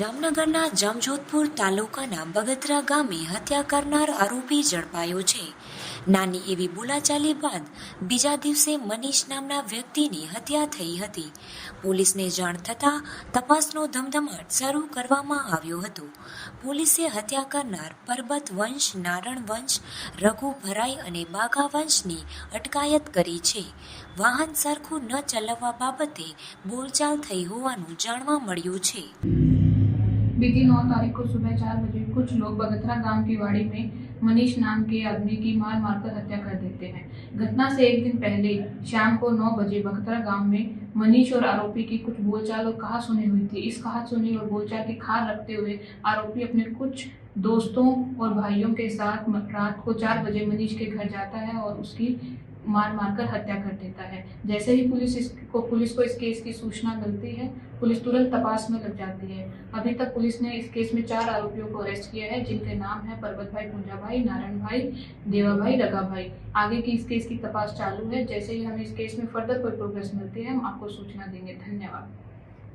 જામનગરના જામજોધપુર તાલુકાના બગતરા ગામે હત્યા કરનાર આરોપી ઝડપાયો છે. નાની એવી બોલાચાલી બાદ બીજા દિવસે મનીષ નામના વ્યક્તિની હત્યા થઈ હતી. પોલીસને જાણ થતાં તપાસનો ધમધમાટ શરૂ કરવામાં આવ્યો હતો. પોલીસે હત્યા કરનાર પરબત વંશ, નારણ વંશ, રઘુ ભરાઈ અને બાઘા વંશની અટકાયત કરી છે. વાહન સરખું ન ચલાવવા બાબતે બોલચાલ થઈ હોવાનું જાણવા મળ્યું છે. बीती नौ तारीख को सुबह चार बजे कुछ लोग बगथरा गाँव की वाड़ी में मनीष नाम के आदमी की मार मारकर हत्या कर देते हैं। घटना से एक दिन पहले शाम को नौ बजे बगथरा गाँव में मनीष और आरोपी की कुछ बोलचाल और कहा सुनी हुई थी। इस कहा सुनी और बोलचाल की खार रखते हुए आरोपी अपने कुछ दोस्तों और भाइयों के साथ रात को चार बजे मनीष के घर जाता है और उसकी मार मार कर हत्या कर देता है। जैसे ही पुलिस इसको पुलिस को इस केस की सूचना मिलती है, पुलिस तुरंत तपास में लग जाती है। अभी तक पुलिस ने इस केस में चार आरोपियों को अरेस्ट किया है, जिनके नाम है पर्वत भाई, पूंजा भाई, नारायण भाई, देवा भाई रगा भाई। आगे की इस केस की तपास चालू है। जैसे ही हमें इस केस में फर्दर कोई प्रोग्रेस मिलती है, हम आपको सूचना देंगे। धन्यवाद।